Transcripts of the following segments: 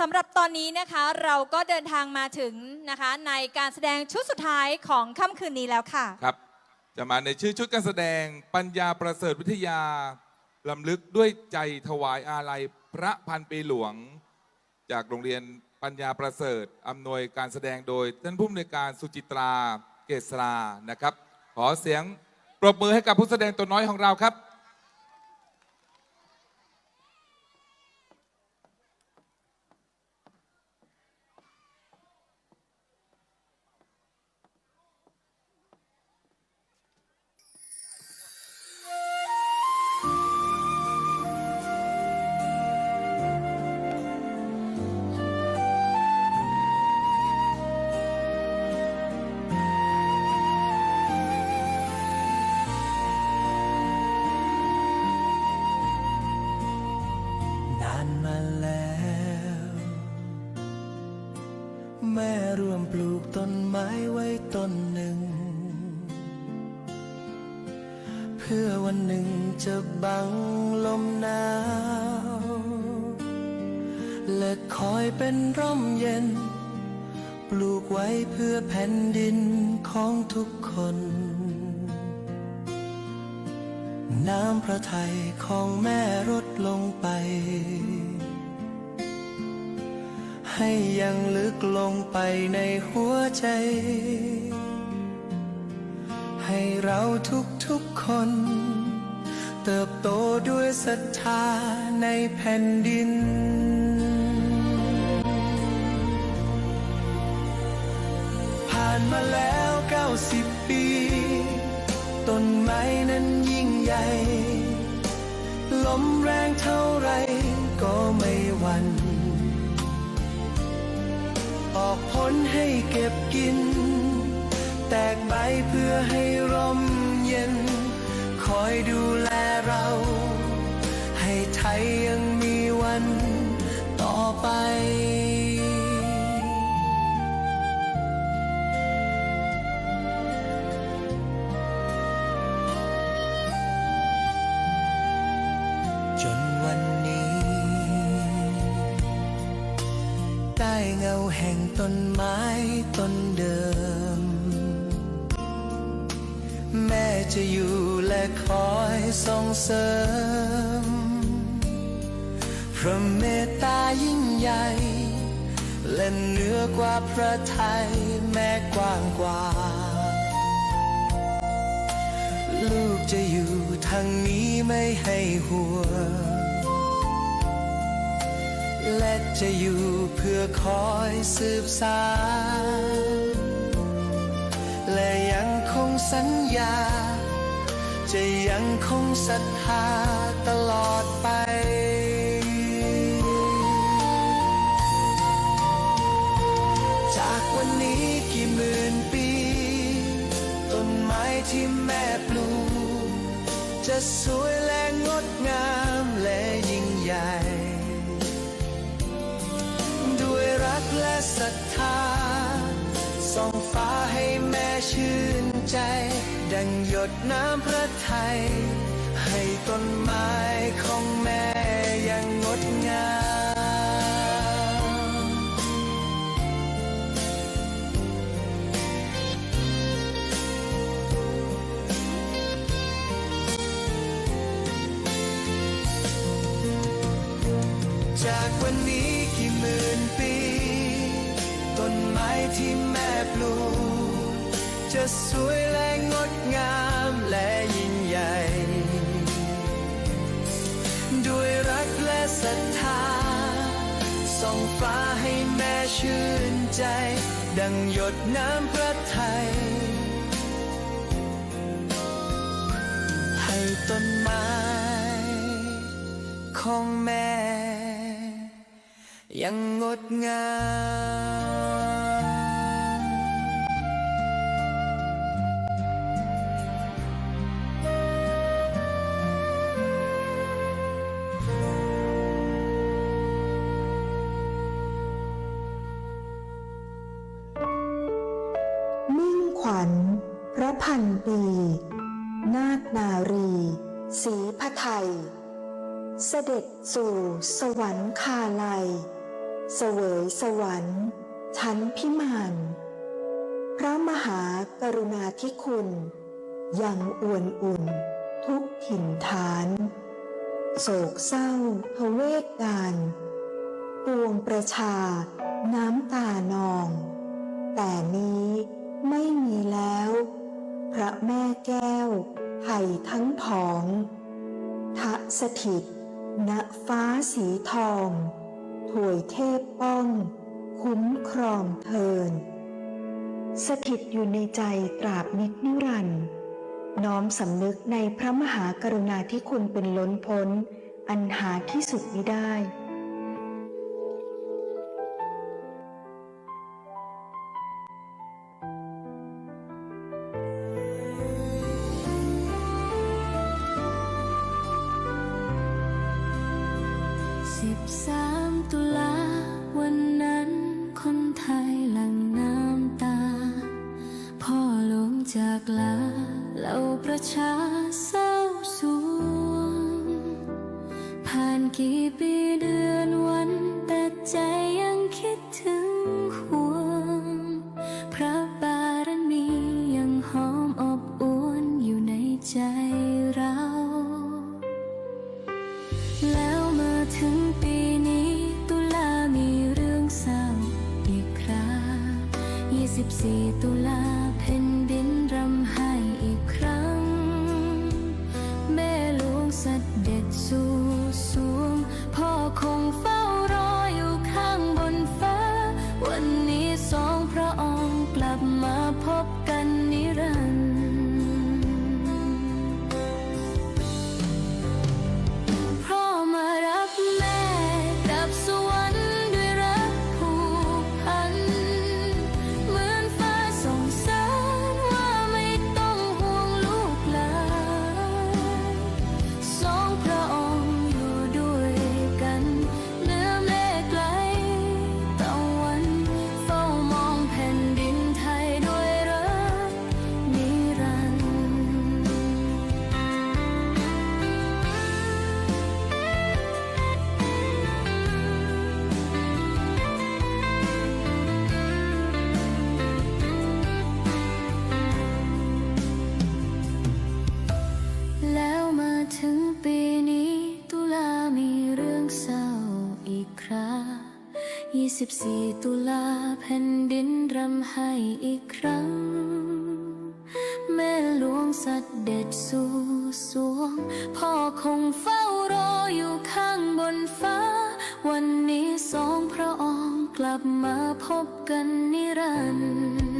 สำหรับตอนนี้นะคะเราก็เดินทางมาถึงนะคะในการแสดงชุดสุดท้ายของค่ำคืนนี้แล้วค่ะ ครับ จะมาในชื่อชุดการแสดงปัญญาประเสริฐวิทยาลำลึกด้วยใจถวายอาลัยพระพันปีหลวง จากโรงเรียนปัญญาประเสริฐอำนวยการแสดงโดยท่านผู้อำนวยการสุจิตราเกษรานะครับ ขอเสียงปรบมือให้กับผู้แสดงตัวน้อยของเราครับ แม่ร่วมปลูกต้นไม้ไว้ต้นหนึ่ง เพื่อวันหนึ่งจะบังลมหนาว และคอยเป็นร่มเย็น ปลูกไว้เพื่อแผ่นดินของทุกคน น้ำพระทัยของแม่ลดลงไป ให้ยังลึกลงไปในหัวใจ ให้เราทุกๆคน เติบโตด้วยศรัทธาในแผ่นดิน ผ่านมาแล้ว 90 ปี ต้นไม้นั้นยิ่งใหญ่ ลมแรงเท่าไรก็ไม่หวั่น ออกผลให้เก็บกิน แตกใบเพื่อให้ร่มเย็น คอยดูแลเรา ให้ไทยยังมีวันต่อไป แห่งต้นไม้ต้นเดิม แม่จะอยู่และคอยส่งเสริม พระเมตตายิ่งใหญ่และเหนือกว่าพระไทยแม่กว้างกว่า ลูกจะอยู่ทางนี้ไม่ให้ห่วง และจะอยู่เพื่อคอยสืบสานและยังคงสัญญา จะยังคงศรัทธาตลอดไปจากวันนี้กี่หมื่นปี ต้นไม้ที่แม่ปลูก จะสวยและงดงาม ดน้ำพระทัยให้ต้นไม้ของแม่ยังงดงามจากวันนี้กี่หมื่นปี ต้นไม้ที่แม่ปลูกจะสวยและ ใจ ดังหยดน้ำพระทัยให้ต้นไม้ของแม่ ยังงดงาม ขวัญ พระพันปี นาคนารีศรีพระไทย เสด็จสู่สวรรคาลัย เสวยสวรรค์ ชั้นพิมานพระมหากรุณาธิคุณ ยังอวนอุ่น ทุกถิ่นฐาน โศกเศร้าทเวกการปวงประชา น้ำตานอง แต่นี้ ไม่มีแล้ว พระแม่แก้วไผ่ทั้งผองทะสถิต ณฟ้าสีทองถวยเทพป้อง คุ้มครองเทิน สถิตอยู่ในใจตราบนิจนิรันดร์น้อมสำนึกในพระมหากรุณาธิคุณเป็นล้นพ้น อันหาที่สุดมิได้ ประชาเศร้าส 24 ตุลาแผ่นดินรำไห้อีกครั้ง แม่หลวงสัตเด็ดสู่สวง พ่อคงเฝ้ารออยู่ข้างบนฟ้า วันนี้สองพระองค์กลับมาพบกันนิรันดร์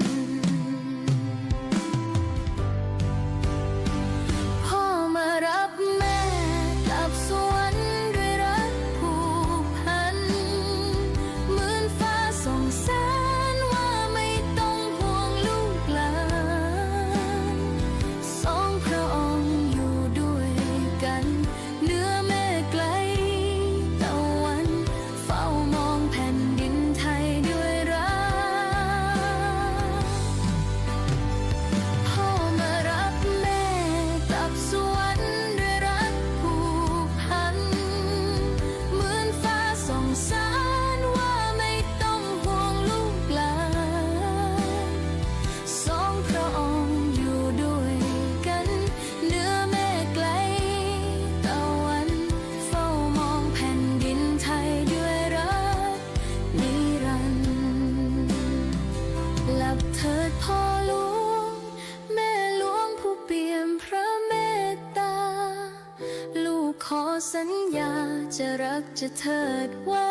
ขอสัญญาจะรักจะเถิดไว้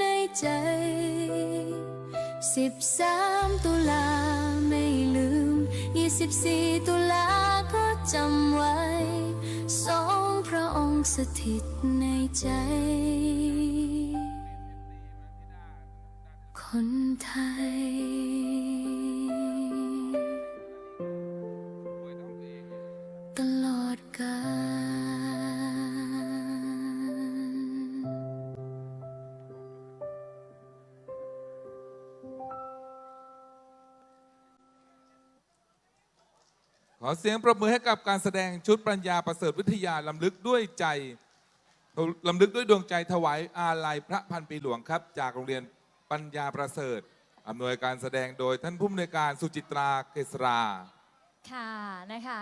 ในใจสิบสามตุลาไม่ลืมยี่สิบสี่ตุลาก็จำไว้ สองพระองค์สถิตในใจ คนไทย ขอเสียงประมือให้กับการแสดงชุดปัญญาประเสริฐวิทยาลำลึกด้วยใจลำลึกด้วยดวงใจถวายอาลัยพระพันปีหลวงครับ จากโรงเรียนปัญญาประเสริฐอำนวยการแสดงโดยท่านผู้อำนวยการสุจิตราเกษราค่ะนะคะ